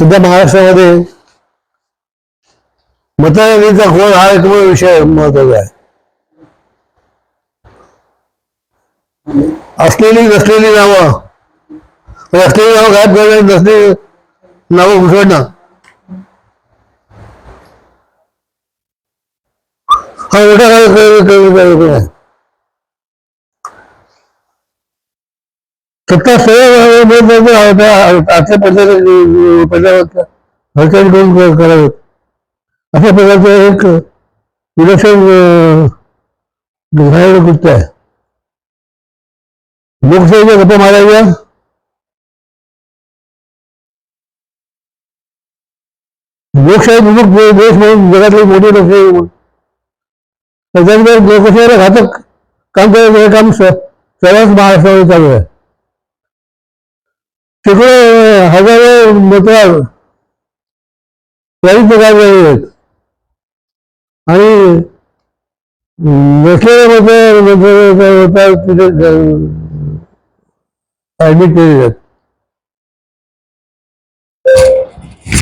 सध्या महाराष्ट्रामध्ये मतदानाचा खोल हा एक विषय महत्त्वाचा आहे असलेली नसलेली नावं असलेली नावं गायब करणं नसलेली नावं घुसडणं हा मोठा काय- आहे. सत्ता सर्व आजच्या पद्धतीने पदार्थ हलचाल करून करावेत. अशा प्रकारचं एक विलक्षण घालायला कृत्य आहे. लोकशाहीच्या गप्पा मारायच्या. लोकशाही प्रमुख देश म्हणून जगातले मोठी लोकशाही म्हणून. त्याच्यानंतर लोकशाहीला घातक काम करायचं हे काम सर्वच महाराष्ट्रामध्ये चालू आहे. तिकडे हजारो मतदार काही प्रकार आहेत आणि नसलेले मतदार मतदार तिथे ऍडमिट केले आहेत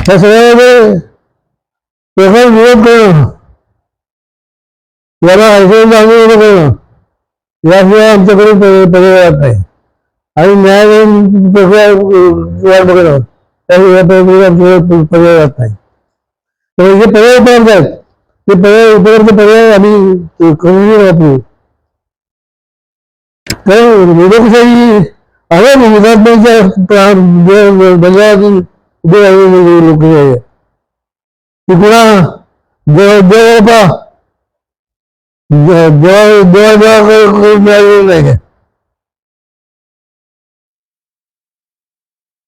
त्या सगळ्यामध्ये प्रकार विरोध करणं याला ऐकून आंदोलन करणं याशिवाय आमच्याकडे पर्याय पर्याय राहत नाही. आणि न्यायालयीन प्रक्रिया वाट बघणं त्याशिवाय आमच्याकडे पर्याय राहत नाही तर जे पर्याय उपलब्ध आहेत ते पर्याय उपलब्ध पर्याय आम्ही करून वापरू तर लोकशाही आहे ना विधानसभेच्या बंगालातून उभे राहिलेली लोकशाही आहे ती पुन्हा देव देवपा देवा देवा करून मिळालेली नाही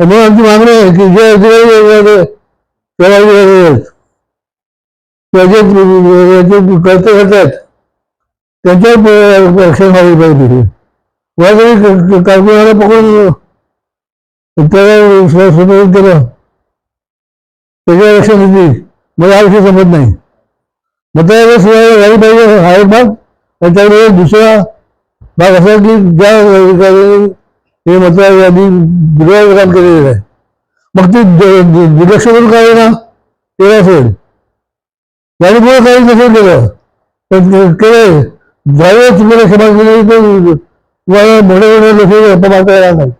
म्हणून आमची मागणी आहे की जे अधिकारी त्याचे करते करतात त्यांच्यावर रक्षण व्हायला पाहिजे. तिथे वाजवी कारखान्याला पकडून त्याला सुधारित केलं. त्याच्या रक्षण होती मला हा विषय समजत नाही. मतदाराला सुधारणा झाली पाहिजे हा एक भाग. आणि त्यामुळे दुसरा भाग असा की ज्या हे मतदार यादी विरोधात काम केलेलं आहे. मग ते दुर्लक्ष करून काय ना केलं असेल? याने पुढे काही नसेल केलं. पण केलं ज्यावेळेस तुम्हाला क्षमा केली तर तुम्हाला मोठे मोठे लोक गप्पा मारता येणार नाही.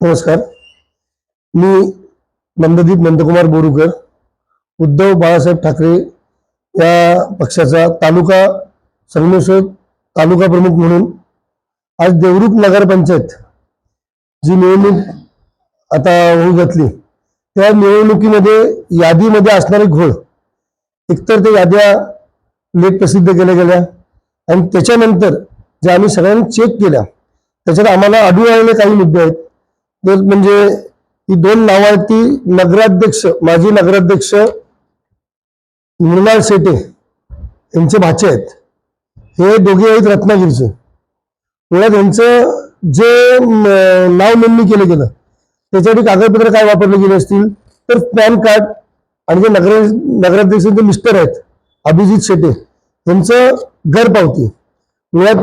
नमस्कार. मी नंददीप नंदकुमार बोरुकर उद्धव बाळासाहेब ठाकरे या पक्षाचा तालुका संगमेश्वर तालुका प्रमुख म्हणून आज देवरुख नगरपंचायत जी निवडणूक आता होऊ घातली त्या निवडणुकीमध्ये यादीमध्ये असणारे घोळ एकतर ते याद्या लेख प्रसिद्ध केल्या गेल्या आणि त्याच्यानंतर ज्या आम्ही सगळ्यांनी चेक केल्या त्याच्यात आम्हाला आढळून आलेले काही मुद्दे आहेत. तर म्हणजे ही दोन नावं आहेत ती. नगराध्यक्ष माजी नगराध्यक्ष मृणाल शेटे यांचे भाचे आहेत. हे दोघे आहेत रत्नागिरीचे. मुळात यांचं जे नाव नोंदणी केलं गेलं त्याच्यासाठी कागदपत्र काय वापरले गेले असतील तर पॅन कार्ड आणि जे नगर नगराध्यक्षांचे मिस्टर आहेत अभिजित शेटे यांचं घरपावती मुळात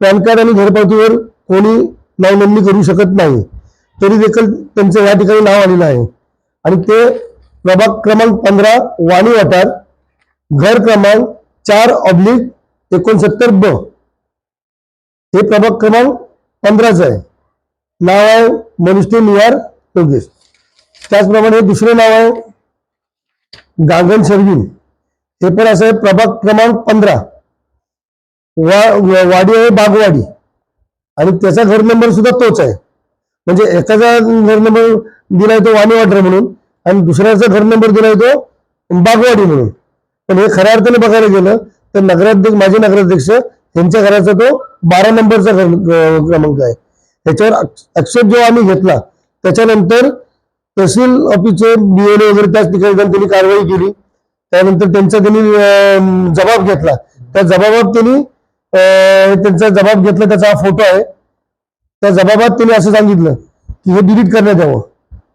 पॅन कार्ड आणि घरपावतीवर कोणी नाव नोंदणी करू शकत नाही. तरी देखील त्यांचं या ठिकाणी नाव आलेलं आहे. आणि ते प्रभाग क्रमांक पंधरा वाणी वाटार घर क्रमांक चार ऑब्लिक एकोणसत्तर ब. हे प्रभाग क्रमांक पंधराच आहे. नाव आहे मनुष्य निहार योगेश. त्याचप्रमाणे दुसरं नाव आहे गांगण शर्विन हे पण असं आहे प्रभाग क्रमांक पंधरा. वा वा- वाडी आहे बागवाडी. आणि त्याचा घर नंबर सुद्धा तोच आहे. म्हणजे एकाचा घर नंबर दिलाय तो वाणी वाटर म्हणून आणि दुसऱ्याचा घर नंबर दिलाय तो बागवाडी म्हणून. पण हे खऱ्या अर्थाने बघायला गेलं तर नगराध्यक्ष माझे नगराध्यक्ष यांच्या घराचा तो बारा नंबरचा क्रमांक आहे. त्याच्यावर आक्षेप जेव्हा आम्ही घेतला त्याच्यानंतर तहसील ऑफिसचे बीएलओ वगैरे त्याच ठिकाणी जाऊन त्यांनी कारवाई केली. त्यानंतर त्यांचा त्यांनी जबाब घेतला. त्या जबाबात त्यांनी त्यांचा जबाब घेतला त्याचा हा फोटो आहे. त्या जबाबात त्यांनी असं सांगितलं की हे डिलीट करण्यात यावं.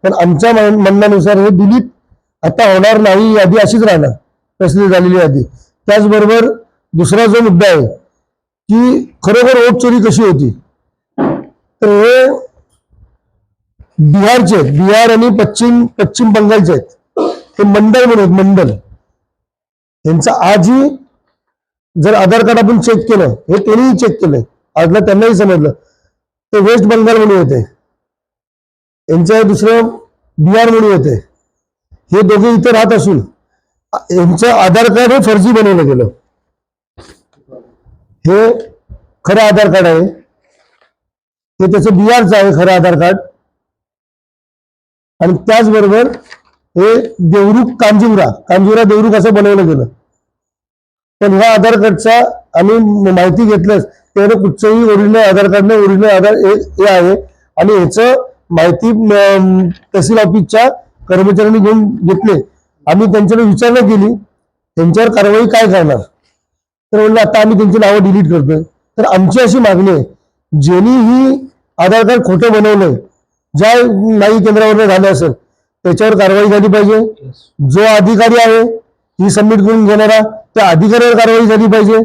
पण आमच्या म्हणण्यानुसार हे डिलीट आता होणार नाही यादी अशीच राहणार. प्रसिद्ध झालेली यादी. त्याचबरोबर दुसरा जो मुद्दा आहे की खरोखर वोट चोरी कशी होती? तर हे बिहारचे आहेत. बिहार आणि पश्चिम पश्चिम बंगालचे आहेत. हे मंडल म्हणून आहेत, मंडल. यांचा आजही जर आधार कार्ड आपण चेक केलं हे त्यांनीही चेक केलंय. आजला त्यांनाही समजलं. ते वेस्ट बंगाल म्हणून होते. यांचं दुसरं बिहार म्हणून होते. हे दोघे इथे राहत असून यांचं आधार कार्ड हे फर्जी बनवलं गेलं. हे खरं आधार कार्ड आहे. हे त्याचं बिहारचं आहे खरं आधार कार्ड. आणि त्याचबरोबर हे देवरुख कांजिवरा कांजिवरा देवरुख असं बनवलं गेलं. पण ह्या आधार कार्डचा आम्ही माहिती घेतल्यास त्याने कुठचंही ओरिजिनल आधार कार्ड नाही ओरिजिनल आधार हे आहे. आणि ह्याचं माहिती तहसील ऑफिसच्या कर्मचाऱ्यांनी घेऊन घेतले. आम्ही त्यांच्याकडे विचारणा केली. त्यांच्यावर कारवाई काय करणार? तर म्हणलं आता आम्ही त्यांची नावं डिलीट करतोय. तर आमची अशी मागणी आहे ज्यांनी ही आधार कार्ड खोटं बनवलंय ज्या नाही केंद्रावर झालं असेल त्याच्यावर कारवाई झाली पाहिजे. जो अधिकारी आहे ही सबमिट करून घेणारा त्या अधिकाऱ्यावर कारवाई झाली पाहिजे.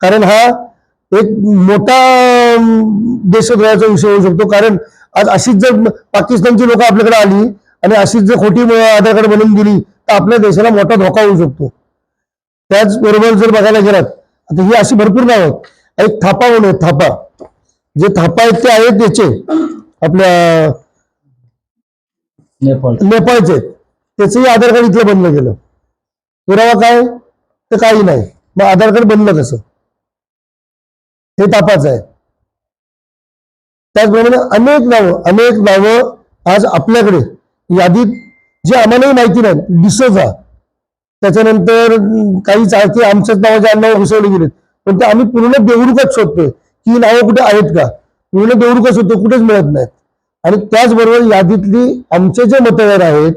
कारण हा एक मोठा देशद्रोहाचा विषय होऊ शकतो. कारण आज अशीच जर पाकिस्तानची लोक आपल्याकडे आली आणि अशीच जर खोटी आधार कार्ड बनवून दिली तर आपल्या देशाला मोठा धोका होऊ शकतो. त्याचबरोबर जर बघायला गेलात आता ही अशी भरपूर नाव आहेत. एक थापा म्हणून आहेत, थापा. जे थापा आहेत ते आहेत त्याचे आपल्या नेपाळ. नेपाळचे. आहेत. त्याचंही आधार कार्ड इथलं बनलं गेलं. पुरावा काय? तर काही नाही. मग आधार कार्ड बनलं कसं? हे तापाचं आहे. त्याचप्रमाणे अनेक नावं अनेक नावं आज आपल्याकडे यादीत जे आम्हालाही माहिती नाही डिसोजा त्याच्यानंतर काही चाळके आमच्याच नावाच्या नावं घुसवले गेलेत. पण ते आम्ही पूर्ण देवरुकच शोधतोय. की नावं कुठे आहेत का? पूर्ण देवरुकच शोधतो कुठेच मिळत नाहीत. आणि त्याचबरोबर यादीतली आमचे जे मतदार आहेत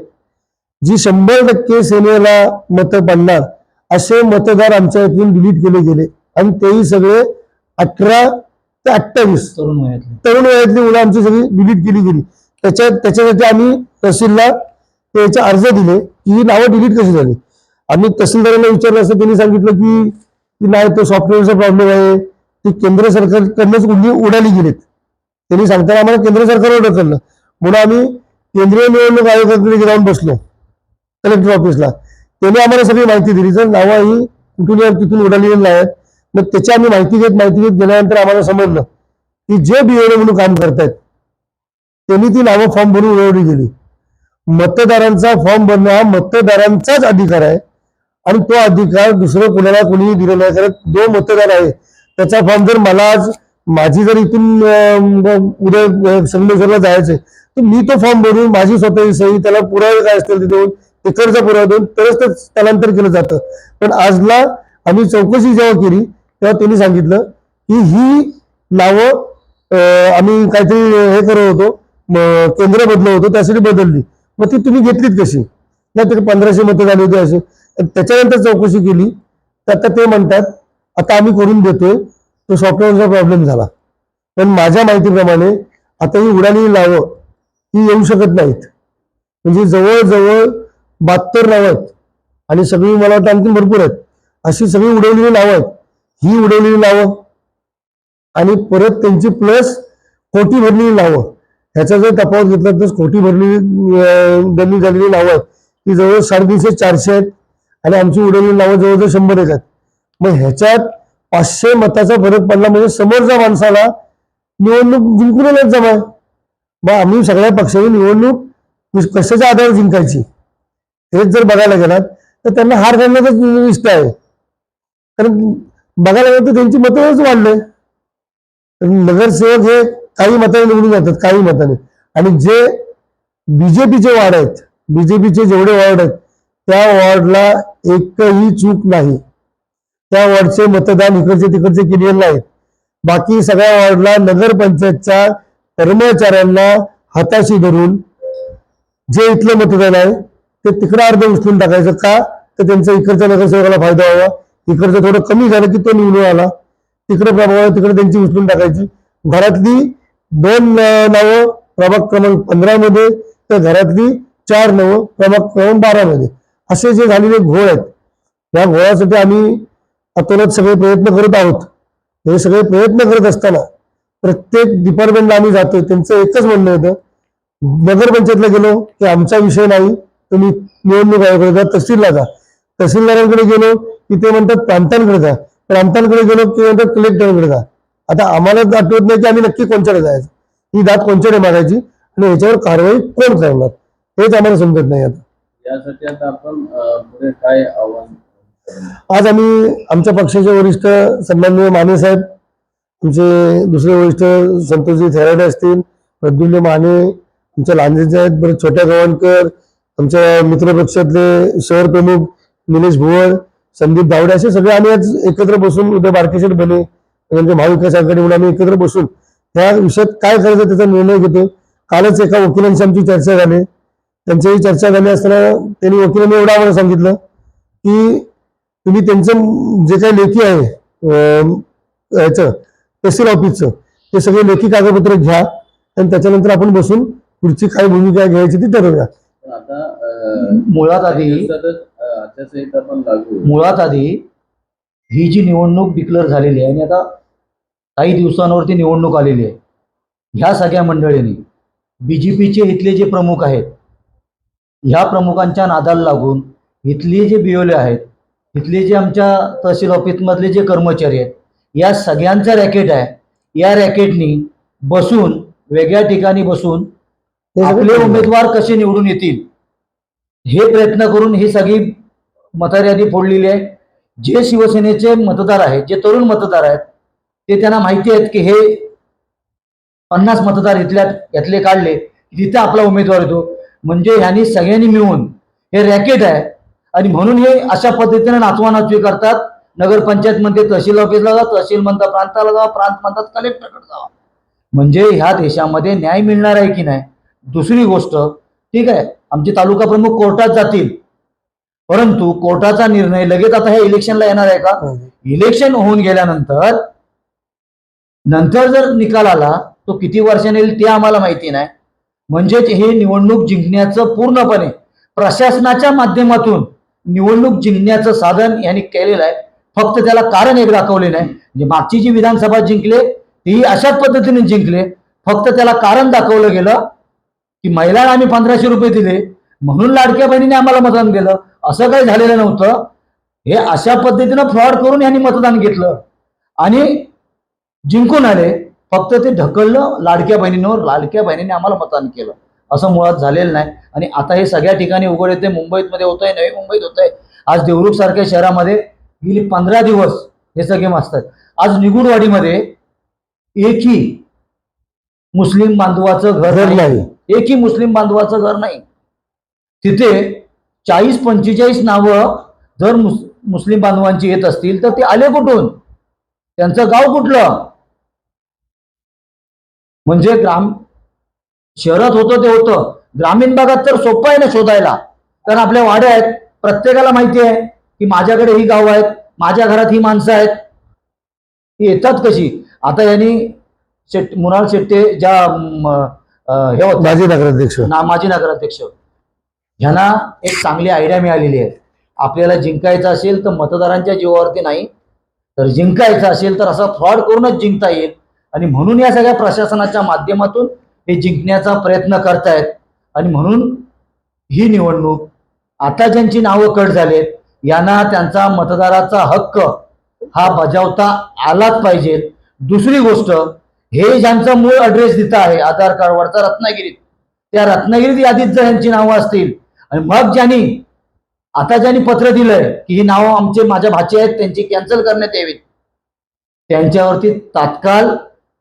जी शंभर टक्के सेनेला मतं पडणार असे मतदार आमच्या इथून डिलीट केले गेले. आणि तेही सगळे अठरा ते अठ्ठावीस तरुण वयातले. तरुण वयातली मुलं आमची सगळी डिलीट केली गेली. त्याच्या त्याच्यासाठी आम्ही तहसीलला त्याचे अर्ज दिले. की ही नावं डिलीट कशी झाली? आम्ही तहसीलदारांना विचारलं असं त्यांनी सांगितलं की की नाही तो सॉफ्टवेअरचा प्रॉब्लेम आहे. ती केंद्र सरकारकडनंच उडी उडाली गेलीत. त्यांनी सांगताना आम्हाला केंद्र सरकारवर ढकललं म्हणून आम्ही केंद्रीय निवडणूक आयोगाकडे जाऊन बसलो. कलेक्टर ऑफिसला त्यांनी आम्हाला सगळी माहिती दिली. जर नावं ही कुठून तिथून उडालेली नाहीत मग त्याची आम्ही माहिती घेत माहिती घेत गेल्यानंतर आम्हाला समजलं की जे बीएलओ म्हणून काम करतायत त्यांनी ती नावं फॉर्म भरून उडवली गेली. मतदारांचा फॉर्म भरणं हा मतदारांचाच अधिकार आहे आणि तो अधिकार दुसरं कुणाला कोणीही दिलेला नाही कारण जो मतदार आहे त्याचा फॉर्म जर मला आज माझी जर इथून उद्या संगमेश्वरला जायचंय तर मी तो फॉर्म भरून माझी स्वतःची सही त्याला पुरावे काय असतील ते देऊन तिकडचा पुरावा देऊन तरच ते स्थलांतर केलं जातं. पण आजला आम्ही चौकशी जेव्हा केली तेव्हा त्यांनी सांगितलं की ही नावं आम्ही काहीतरी हे करत होतो केंद्र बदलत होतो त्यासाठी बदलली. मग ती तुम्ही घेतलीत कशी? नाही तरी पंधराशे मतं झाली होती असे त्याच्यानंतर चौकशी केली. तर आता ते म्हणतात आता आम्ही करून देतोय तो सॉफ्टवेअरचा प्रॉब्लेम झाला. पण माझ्या माहितीप्रमाणे आता ही उडालेली नावं ही येऊ शकत नाहीत. म्हणजे जवळजवळ बहात्तर नावं आहेत. आणि सगळी मला वाटतं आणखी भरपूर आहेत. अशी सगळी उडवलेली नावं आहेत. ही उडवलेली लावं आणि परत त्यांची प्लस खोटी भरलेली नावं. ह्याचा जर तपास घेतला तर खोटी भरलेली अं, झालेली नावं आहेत. ती जवळ साडेतीनशे चारशे आहेत. आणि आमची उडवलेली नावं जवळजवळ शंभर एक आहेत. मग ह्याच्यात पाचशे मताचा फरक पडला म्हणजे समोरच्या माणसाला निवडणूक जिंकूनच जमा. मग आम्ही सगळ्या पक्षांनी निवडणूक कशाच्या आधारावर जिंकायची? हेच जर बघायला गेलात तर त्यांना हार घालण्याचाच इष्ट आहे. कारण बघायला गेलं तर त्यांची मतच वाढले नगरसेवक हे काही मताने निवडून जातात काही मताने. आणि जे बीजेपीचे वार्ड आहेत बीजेपीचे जेवढे वॉर्ड आहेत त्या वॉर्डला एकही चूक नाही. त्या वॉर्डचे मतदान इकडचे तिकडचे केलेले नाहीत बाकी सगळ्या वॉर्डला नगरपंचायतच्या कर्मचाऱ्यांना हाताशी धरून जे इथलं मतदान आहे ते तिकडं अर्ध उचलून टाकायचं का? तर त्यांचा इकडच्या नगरसेवकाला फायदा व्हावा. इकडचं थोडं कमी झालं की तो निवडून आला. तिकडे प्रभाव तिकडे त्यांची उचलून टाकायची. घरातली दोन नावं प्रभाग क्रमांक पंधरा मध्ये तर घरातली चार नावं प्रभाग क्रमांक बारा मध्ये. असे जे झालेले घोळ आहेत या घोळासाठी आम्ही अतोनात सगळे प्रयत्न करत आहोत. हे सगळे प्रयत्न करत असताना प्रत्येक डिपार्टमेंटला आम्ही जातो त्यांचं एकच म्हणणं होतं नगरपंचायतला गेलो की आमचा विषय नाही तुम्ही निवडणूक आयोगाकडे जा तहसीलला जा. तहसीलदारांकडे गेलो की ते म्हणतात प्रांतांकडे जा. प्रांतांकडे गेलो की म्हणतात कलेक्टरकडे जा. आता आम्हाला आठवत नाही की आम्ही नक्की कोणच्याकडे जायचं. ही दात कोणच्याकडे मागायची आणि याच्यावर कारवाई कोण करणार? हेच आम्हाला समजत नाही आता. यासाठी आता आपण अ, पुढे काय आव्हान? आज आम्ही आमच्या पक्षाचे वरिष्ठ सन्माननीय माने साहेब आमचे दुसरे वरिष्ठ संतोषजी थेराडे असतील प्रद्युम्न माने आमच्या लांजेचे आहेत परत छोट्या गव्हाणकर आमच्या मित्रपक्षातले शहर प्रमुख निलेश भुवळ संदीप दावडे असे सगळे आम्ही आज एकत्र बसून उद्या बारकेशेठ बने म्हणजे महाविकास आघाडी म्हणून आम्ही एकत्र बसून त्या विषयात काय करायचं त्याचा निर्णय घेतो. कालच एका वकिलांशी आमची चर्चा झाली. त्यांच्याही चर्चा झाली असताना त्यांनी वकिलांनी एवढं आम्हाला सांगितलं की तुम्ही त्यांचं जे काही लेखी आहे अं, याचं तहसील ऑफिसचं ते सगळे लेखी कागदपत्र घ्या आणि त्याच्यानंतर आपण बसून पुढची काय भूमिका घ्यायची ती ठरवूया. मुळात आधी मुळात आधी ही जी निवडणूक डिक्लेअर झालेली आहे आणि आता काही दिवसांवरती निवडणूक आलेली आहे ह्या सगळ्या मंडळींनी बी जे पीचे इथले जे प्रमुख आहेत ह्या प्रमुखांच्या नादाला लागून इथले जे बिओले आहेत इथले जे आमच्या तहसील ऑफिसमधले जे कर्मचारी आहेत या सगळ्यांचा रॅकेट आहे. या रॅकेटनी बसून वेगळ्या ठिकाणी बसून आपले उमेदवार कसे निवडून येतील हे प्रयत्न करून ही सगळी मतदार यादी फोडलेली आहे. जे शिवसेनेचे मतदार आहेत जे तरुण मतदार आहेत ते त्यांना माहिती आहेत की हे पन्नास मतदार इथल्या यातले काढले तिथे आपला उमेदवार येतो. म्हणजे ह्यांनी सगळ्यांनी मिळून हे रॅकेट आहे आणि म्हणून हे अशा पद्धतीने नाचवानाचवी करतात नगरपंचायत म्हणते तहसील ऑफिसला जा तहसील म्हणतात प्रांताला जा प्रांत म्हणतात कलेक्टरकडे जावा म्हणजे ह्या देशामध्ये न्याय मिळणार आहे की नाही? दुसरी गोष्ट ठीक आहे आमचे तालुका प्रमुख कोर्टात जातील. परंतु कोर्टाचा निर्णय लगेच आता हे इलेक्शनला येणार आहे का? इलेक्शन होऊन गेल्यानंतर नंतर जर निकाल आला तो किती वर्षांनी येईल ते आम्हाला माहिती नाही. म्हणजेच हे निवडणूक जिंकण्याचं पूर्णपणे प्रशासनाच्या माध्यमातून निवडणूक जिंकण्याचं साधन यांनी केलेलं आहे. फक्त त्याला कारण एक दाखवले नाही. म्हणजे मागची जी विधानसभा जिंकले तेही अशाच पद्धतीने जिंकले. फक्त त्याला कारण दाखवलं गेलं की महिलांना आम्ही पंधराशे रुपये दिले. म्हणून लाडक्या बहिणीने आम्हाला मतदान केलं. असं काही झालेलं नव्हतं. हे अशा पद्धतीनं फ्रॉड करून यांनी मतदान घेतलं. आणि जिंकून आले. फक्त ते ढकललं. लाडक्या बहिणींवर लाडक्या बहिणीने आम्हाला मतदान केलं. असं मुळात झालेलं नाही. आणि आता हे सगळ्या ठिकाणी उघड येते मुंबईत मध्ये होत आहे नवी मुंबईत होत आहे आज देवरूख सारख्या शहरामध्ये गेली पंधरा दिवस हे सगळे असतात आज निगुडवाडीमध्ये एकही मुस्लिम बांधवाचं घर नाही. एकही मुस्लिम बांधवाचं घर नाही. तिथे चाळीस पंचेचाळीस नावं जर मुस मुस्लिम बांधवांची येत असतील तर ते आले कुठून? त्यांचं गाव कुठलं? म्हणजे ग्राम शहरात होतं ते होतं. ग्रामीण भागात तर सोपं आहे ना शोधायला. कारण आपल्या वाड्या आहेत. प्रत्येकाला माहिती आहे की माझ्याकडे ही गाव आहेत माझ्या घरात ही माणसं आहेत. ती येतात कशी? आता यांनी शेट मुनाळ शेट्टे ज्या हे होत्या. माजी नगराध्यक्ष. ना माजी नगराध्यक्ष. ह्यांना एक चांगली आयडिया मिळालेली आहे. आपल्याला जिंकायचं असेल तर मतदारांच्या जीवावरती नाही. तर जिंकायचं असेल तर असा फ्रॉड करूनच जिंकता येईल. आणि म्हणून या सगळ्या प्रशासनाच्या माध्यमातून हे जिंकण्याचा प्रयत्न करतायत. आणि म्हणून ही निवडणूक आता ज्यांची नावं कट झालेत यांना त्यांचा मतदाराचा हक्क हा बजावता आलाच पाहिजे. दुसरी गोष्ट हे ज्यांचं मूळ ऍड्रेस दिता आहे आधार कार्डवरचा रत्नागिरीत त्या रत्नागिरीत यादीत जर यांची नावं असतील आणि मग ज्यांनी आता ज्यांनी पत्र दिलंय की ही नावं आमचे माझ्या भाचे आहेत त्यांची कॅन्सल करण्यात यावीत त्यांच्यावरती तात्काळ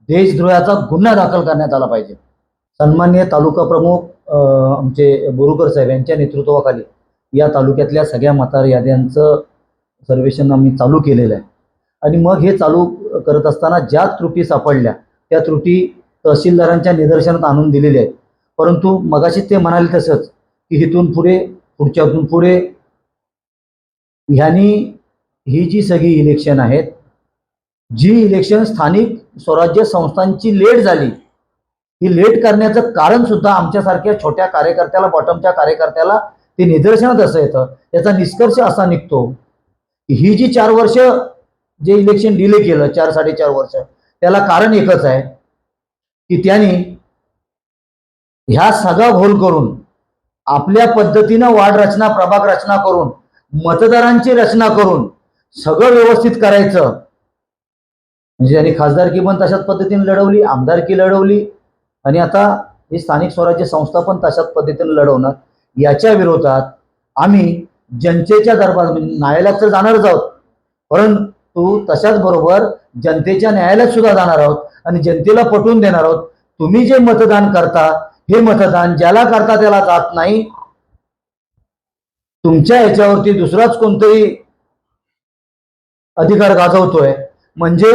देशद्रोहाचा गुन्हा दाखल करण्यात आला पाहिजे. सन्मान्य तालुका प्रमुख आमचे बोरुकर साहेब यांच्या नेतृत्वाखाली या तालुक्यातल्या सगळ्या मतार याद्यांचं सर्वेक्षण आम्ही चालू केलेलं आहे. आणि मग हे चालू करत असताना ज्या त्रुटी सापडल्या त्या त्रुटी तहसीलदारांच्या निदर्शनात आणून दिलेल्या आहेत. परंतु मगाशी ते म्हणाले तसंच की इथून पुढे पुढच्यातून पुढे ह्यानी ही जी सगळी इलेक्शन आहेत जी इलेक्शन स्थानिक स्वराज्य संस्थांची लेट झाली ही लेट करण्याचं कारण सुद्धा आमच्यासारख्या छोट्या कार्यकर्त्याला बॉटमच्या कार्यकर्त्याला ते निदर्शनात असं येतं. याचा निष्कर्ष असा निघतो की ही जी चार वर्ष जे इलेक्शन डिले केलं चार साडेचार वर्ष त्याला कारण एकच आहे की त्यांनी ह्या सगळा घोल करून आपल्या पद्धतीनं वार्ड रचना प्रभाग रचना करून मतदारांची रचना करून सगळं व्यवस्थित करायचं. म्हणजे त्यांनी खासदारकी पण तशाच पद्धतीने लढवली आमदारकी लढवली आणि आता ही स्थानिक स्वराज्य संस्था पण तशाच पद्धतीने लढवणार. याच्या विरोधात आम्ही जनतेच्या दरबार म्हणजे न्यायालयात तर जाणारच आहोत परंतु तशाच बरोबर जनतेच्या न्यायालयात सुद्धा जाणार आहोत आणि जनतेला पटवून देणार आहोत. तुम्ही जे मतदान करता हे मतदान ज्याला करता त्याला जात नाही तुमच्या ह्याच्यावरती दुसराच कोणतरी अधिकार गाजवतोय. म्हणजे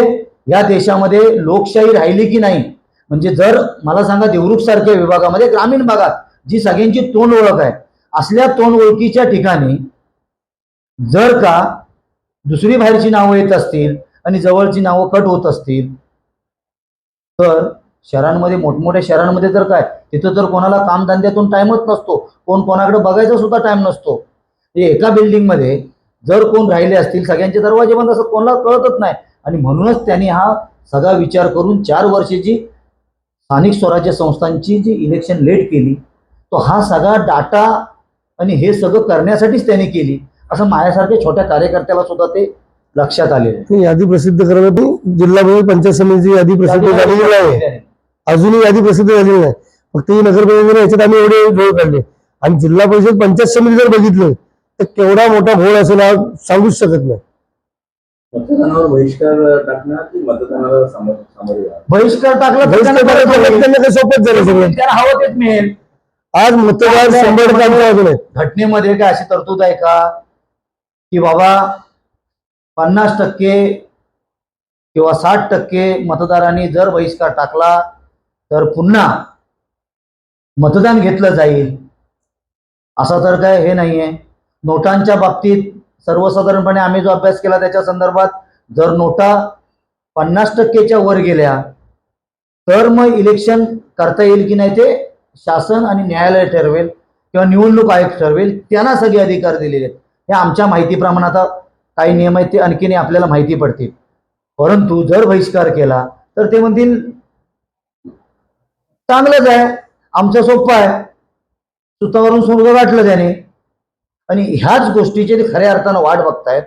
या देशामध्ये लोकशाही राहिली की नाही? म्हणजे जर मला सांगा देवरुख सारख्या विभागामध्ये ग्रामीण भागात जी सगळ्यांची तोंड ओळख आहे असल्या तोंड ओळखीच्या ठिकाणी जर का दुसरी बाहेरची नावं येत असतील आणि जवळची नावं कट होत असतील तर शहरांमध्ये मोठमोठ्या शहरांमध्ये तर काय? तिथं तर कोणाला कामधंद्यातून टाइमच नसतो. कोण कोणाकडे बघायचा सुद्धा टाइम नसतो. हे एका बिल्डिंगमध्ये जर कोण राहिले असतील सगळ्यांचे दरवाजे बंद असतात कोणाला कळतच नाही. आणि म्हणूनच त्यांनी हा सगळा विचार करून चार वर्षाची स्थानिक स्वराज्य संस्थांची जी इलेक्शन लेट केली तो हा सगळा डाटा आणि हे सगळं करण्यासाठीच त्यांनी केली. असं माझ्यासारख्या छोट्या कार्यकर्त्याला सुद्धा ते लक्षात आलेलं आहे. ही यादी प्रसिद्ध करण्यासाठी जिल्हा पंचायत समितीची यादी प्रसिद्ध झालेली नाही अजूनही यादी प्रसिद्ध झालेली नाही. फक्त ही नगर परिषदेने याच्यात आम्ही एवढे घोळ काढले. आणि जिल्हा परिषद पंचायत समिती जर बघितलं तर केवढा मोठा घोळ असेल हा सांगूच शकत नाही. बहिष्कार टाकला सोपंच झालं सगळं. हवं तेच मिळेल. आज मतदार शंभर टक्के. घटनेमध्ये काय अशी तरतूद आहे का? की बाबा पन्नास टक्के किंवा साठ टक्के मतदारांनी जर बहिष्कार टाकला तर पुन्हा मतदान घेतलं जाईल. असं तर काय हे नाहीये. नोटांच्या बाबतीत सर्वसाधारणपणे आम्ही जो अभ्यास केला त्याच्या संदर्भात जर नोटा पन्नास टक्केच्या वर गेल्या तर मग इलेक्शन करता येईल की नाही ते शासन आणि न्यायालय ठरवेल किंवा निवडणूक आयोग ठरवेल त्यांना सगळे अधिकार दिलेले आहेत. हे आमच्या माहितीप्रमाणे आता काही नियम आहेत ते आणखीनही आपल्याला माहिती पडतील. परंतु जर बहिष्कार केला तर ते म्हणतील चांगलंच आहे. आमचं सोपं आहे. सुतावरून स्वर्ग गाठलं त्याने. आणि ह्याच गोष्टीचे ते खऱ्या अर्थानं वाट बघतायत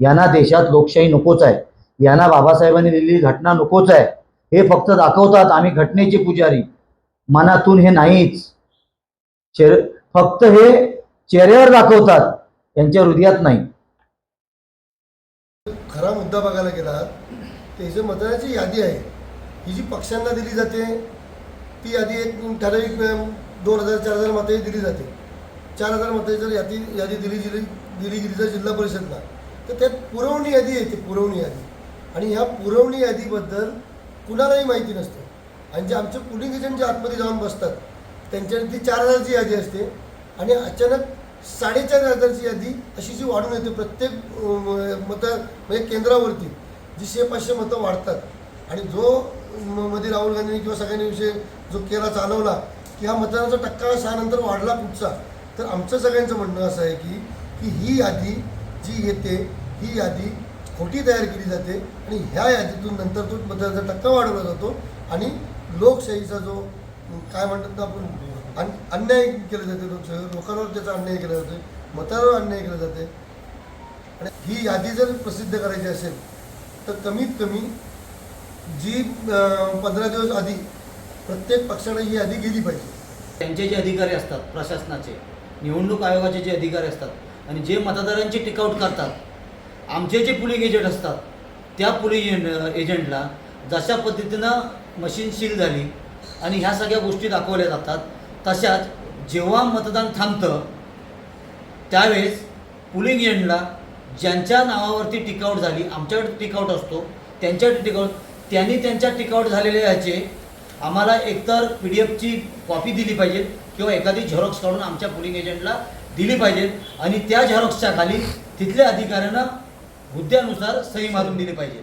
यांना देशात लोकशाही नकोच आहे. यांना बाबासाहेबांनी दिलेली घटना नकोच आहे. हे फक्त दाखवतात आम्ही घटनेचे पुजारी. मनातून हे नाहीच. चेर फक्त हे चेहऱ्यावर दाखवतात. यांच्या हृदयात नाही. खरा मुद्दा बघायला गेला तर ही यादी आहे ही जी पक्षांना दिली जाते ती यादी एक ठराविक दोन हजार चार हजार मतं दिली जाते. चार हजार मतं जर यादी यादी दिली दिली दिली गेली जर जिल्हा परिषदला. तर त्यात पुरवणी यादी येते पुरवणी यादी. आणि ह्या पुरवणी यादीबद्दल कुणालाही माहिती नसते. आणि जे आमचे पुलिंग एजंट जे आतमध्ये जाऊन बसतात त्यांच्या ती चार हजारची यादी असते. आणि अचानक साडेचार हजारची यादी अशी जी वाढून येते प्रत्येक मतं म्हणजे केंद्रावरती जी शे पाचशे मतं वाढतात. आणि जो म- मध्ये राहुल गांधींनी किंवा सगळ्यांनी विषय जो केला चालवला की हा मतदानाचा टक्का सहानंतर वाढला कुठचा तर आमचं सगळ्यांचं म्हणणं असं आहे की की ही यादी जी येते ही यादी खोटी तयार केली जाते आणि ह्या यादीतून नंतर तो मतदानाचा टक्का वाढवला जातो आणि लोकशाहीचा जो काय म्हणतात ना आपण अन अन्याय केला जाते लोकशाही लोकांवर त्याचा अन्याय केला जातो मतांवर अन्याय केला जाते आणि ही यादी जर प्रसिद्ध करायची असेल तर कमीत कमी जी पंधरा दिवस आधी प्रत्येक पक्षाने ही यादी गेली पाहिजे. त्यांचे जे अधिकारी असतात प्रशासनाचे निवडणूक आयोगाचे जे अधिकारी असतात आणि जे मतदारांची टिकआउट करतात आमचे जे पुलिंग एजंट असतात त्या पुलिंग एजंटला जशा पद्धतीनं मशीन सील झाली आणि ह्या सगळ्या गोष्टी दाखवल्या जातात तशाच जेव्हा मतदान थांबतं त्यावेळेस पुलिंग एजंटला ज्यांच्या नावावरती टिकआउट झाली आमच्याकडे टिकआउट असतो त्यांच्याकडे टिकआउट त्यांनी त्यांच्या टिकआउट झालेल्या ह्याचे आम्हाला एकतर पी डी एफची कॉपी दिली पाहिजे किंवा एखादी झेरॉक्स काढून आमच्या पोलिंग एजंटला दिली पाहिजे आणि त्या झेरॉक्सच्या खाली तिथल्या अधिकाऱ्यांना हुद्द्यानुसार सही मारून दिली पाहिजे.